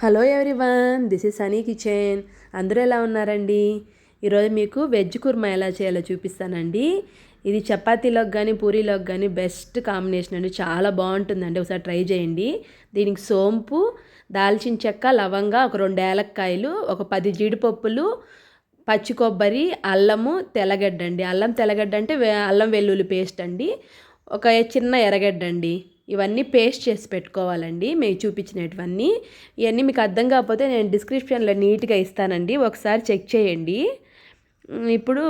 Hello everyone this is Sunny kitchen. అందరూ ఎలా ఉన్నారండి? ఈరోజు మీకు వెజ్ కుర్మా ఎలా చేయాలో చూపిస్తానండి. ఇది చపాతీలోకి కానీ పూరీలోకి కానీ బెస్ట్ కాంబినేషన్ అండి. చాలా బాగుంటుందండి. ఒకసారి ట్రై చేయండి. దీనికి సోంపు దాల్చిన చెక్క లవంగా ఒక రెండు ఏలక్కాయలు ఒక పది జీడిపప్పులు పచ్చి కొబ్బరి అల్లము తెల్లగడ్డ అండి. అల్లం తెల్లగడ్డ అంటే అల్లం వెల్లుల్లి పేస్ట్ అండి. ఒక చిన్న ఎర్రగడ్డ అండి. ఇవన్నీ పేస్ట్ చేసి పెట్టుకోవాలండి. మేము చూపించినటువన్నీ. ఇవన్నీ మీకు అర్థం కాకపోతే నేను డిస్క్రిప్షన్లో నీట్గా ఇస్తానండి. ఒకసారి చెక్ చేయండి. ఇప్పుడు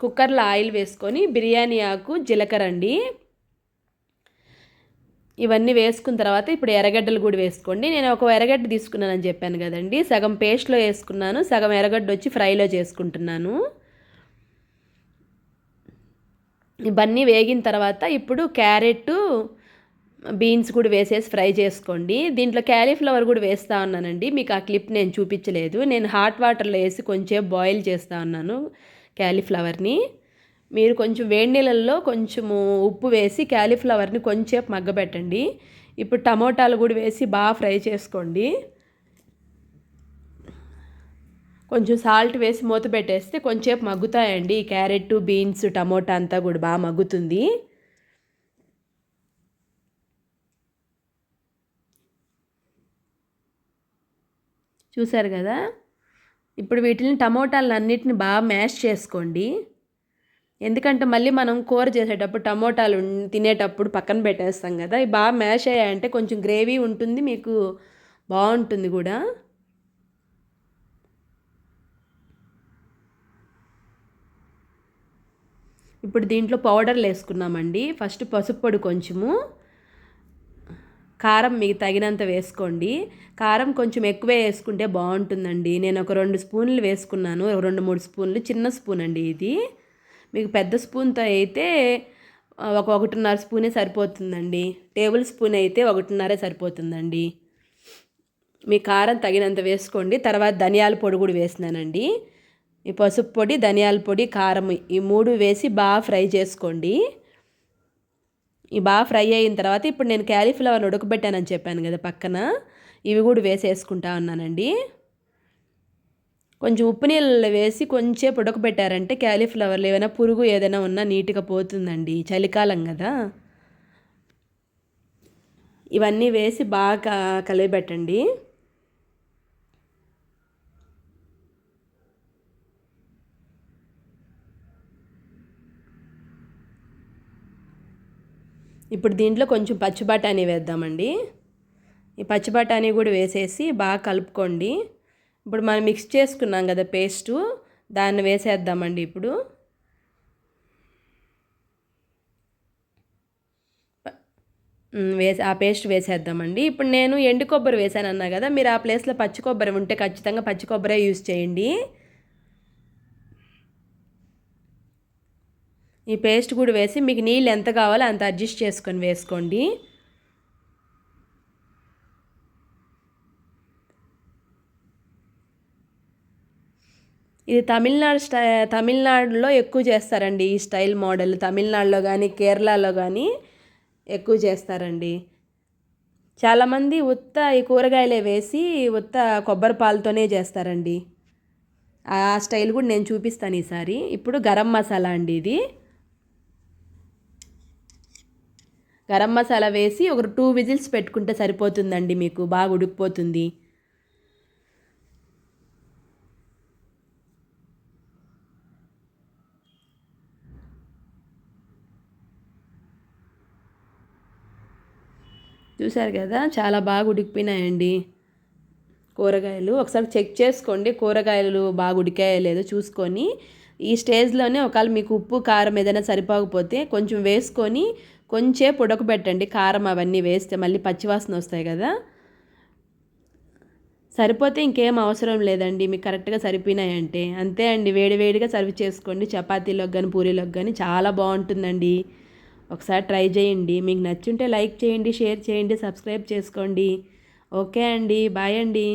కుక్కర్లో ఆయిల్ వేసుకొని బిర్యానీ ఆకు జీలకర్ర అండి. ఇవన్నీ వేసుకున్న తర్వాత ఇప్పుడు ఎర్రగడ్డలు కూడా వేసుకోండి. నేను ఒక ఎర్రగడ్డ తీసుకున్నానని చెప్పాను కదండి. సగం పేస్ట్లో వేసుకున్నాను. సగం ఎర్రగడ్డ వచ్చి ఫ్రైలో చేసుకుంటున్నాను. ఇవన్నీ వేగిన తర్వాత ఇప్పుడు క్యారెట్ బీన్స్ కూడా వేసేసి ఫ్రై చేసుకోండి. దీంట్లో క్యాలీఫ్లవర్ కూడా వేస్తూ ఉన్నానండి. మీకు ఆ క్లిప్ నేను చూపించలేదు. నేను హాట్ వాటర్లో వేసి కొంచెం బాయిల్ చేస్తూ ఉన్నాను క్యాలీఫ్లవర్ని. మీరు కొంచెం వేడి నీళ్ళల్లో కొంచెము ఉప్పు వేసి క్యాలీఫ్లవర్ని కొంచెం మగ్గబెట్టండి. ఇప్పుడు టమోటాలు కూడా వేసి బాగా ఫ్రై చేసుకోండి. కొంచెం సాల్ట్ వేసి మూత పెట్టేస్తే కొంచెంసేపు మగ్గుతాయండి. క్యారెట్ బీన్స్ టమోటా అంతా కూడా బాగా మగ్గుతుంది. చూసారు కదా? ఇప్పుడు వీటిని టమోటాలను అన్నిటిని బాగా మ్యాష్ చేసుకోండి. ఎందుకంటే మళ్ళీ మనం కూర చేసేటప్పుడు టమోటాలు తినేటప్పుడు పక్కన పెట్టేస్తాం కదా? ఇవి బాగా మ్యాష్ అయ్యాయంటే కొంచెం గ్రేవీ ఉంటుంది మీకు బాగుంటుంది కూడా. ఇప్పుడు దీంట్లో పౌడర్లు వేసుకున్నామండి. ఫస్ట్ పసుపు పొడి కొంచెము. కారం మీకు తగినంత వేసుకోండి. కారం కొంచెం ఎక్కువే వేసుకుంటే బాగుంటుందండి. నేను ఒక రెండు స్పూన్లు వేసుకున్నాను. రెండు మూడు స్పూన్లు చిన్న స్పూన్ అండి ఇది. మీకు పెద్ద స్పూన్తో అయితే ఒక ఒకటిన్నర స్పూనే సరిపోతుందండి. టేబుల్ స్పూన్ అయితే ఒకటిన్నరే సరిపోతుందండి. మీ కారం తగినంత వేసుకోండి. తర్వాత ధనియాల పొడి కూడా వేసినానండి. ఈ పసుపు పొడి ధనియాల పొడి కారం ఈ మూడు వేసి బాగా ఫ్రై చేసుకోండి. ఇవి బాగా ఫ్రై అయిన తర్వాత ఇప్పుడు నేను క్యాలీఫ్లవర్ ఉడకబెట్టానని చెప్పాను కదా పక్కన. ఇవి కూడా వేసేసుకుంటా ఉన్నానండి. కొంచెం ఉప్పు నీళ్ళలో వేసి కొంచెం ఉడకబెట్టారంటే క్యాలీఫ్లవర్లు ఏమైనా పురుగు ఏదైనా ఉన్నా నీట్గా పోతుందండి చలికాలం కదా. ఇవన్నీ వేసి బాగా కలిపెట్టండి. ఇప్పుడు దీంట్లో కొంచెం పచ్చి బఠానీ వేద్దామండి. ఈ పచ్చి బఠానీ కూడా వేసేసి బాగా కలుపుకోండి. ఇప్పుడు మనం మిక్స్ చేసుకున్నాం కదా పేస్టు దాన్ని వేసేద్దామండి ఇప్పుడు. వేసి ఆ పేస్ట్ వేసేద్దామండి. ఇప్పుడు నేను ఎండు కొబ్బరి వేసాను అన్నా కదా మీరు ఆ ప్లేస్లో పచ్చి కొబ్బరి ఉంటే ఖచ్చితంగా పచ్చి కొబ్బరే యూస్ చేయండి. ఈ పేస్ట్ కూడా వేసి మీకు నీళ్ళు ఎంత కావాలో అంత అడ్జస్ట్ చేసుకొని వేసుకోండి. ఇది తమిళనాడు స్టై తమిళనాడులో ఎక్కువ చేస్తారండి ఈ స్టైల్ మోడల్. తమిళనాడులో కానీ కేరళలో కానీ ఎక్కువ చేస్తారండి. చాలామంది ఉత్త ఈ కూరగాయలే వేసి ఉత్త కొబ్బరి పాలతోనే చేస్తారండి. ఆ స్టైల్ కూడా నేను చూపిస్తాను ఈసారి. ఇప్పుడు గరం మసాలా అండి ఇది. గరం మసాలా వేసి ఒక టూ విజిల్స్ పెట్టుకుంటే సరిపోతుందండి మీకు బాగా ఉడికిపోతుంది. చూసారు కదా చాలా బాగా ఉడికిపోయినాయండి కూరగాయలు. ఒకసారి చెక్ చేసుకోండి కూరగాయలు బాగా ఉడికాయో లేదో చూసుకొని ఈ స్టేజ్లోనే ఒకవేళ మీకు ఉప్పు కారం ఏదైనా సరిపోకపోతే కొంచెం వేసుకొని కొంచెం ఉడకబెట్టండి. కారం అవన్నీ వేస్తే మళ్ళీ పచ్చివాసన వస్తాయి కదా. సరిపోతే ఇంకేం అవసరం లేదండి. మీకు కరెక్ట్గా సరిపోయినాయంటే. అంతే అండి. వేడివేడిగా సర్వ్ చేసుకోండి. చపాతీలోకి కానీ పూరీలోకి కానీ చాలా బాగుంటుందండి. ఒకసారి ట్రై చేయండి. మీకు నచ్చుంటే లైక్ చేయండి షేర్ చేయండి సబ్స్క్రైబ్ చేసుకోండి. ఓకే అండి. బాయ్ అండి.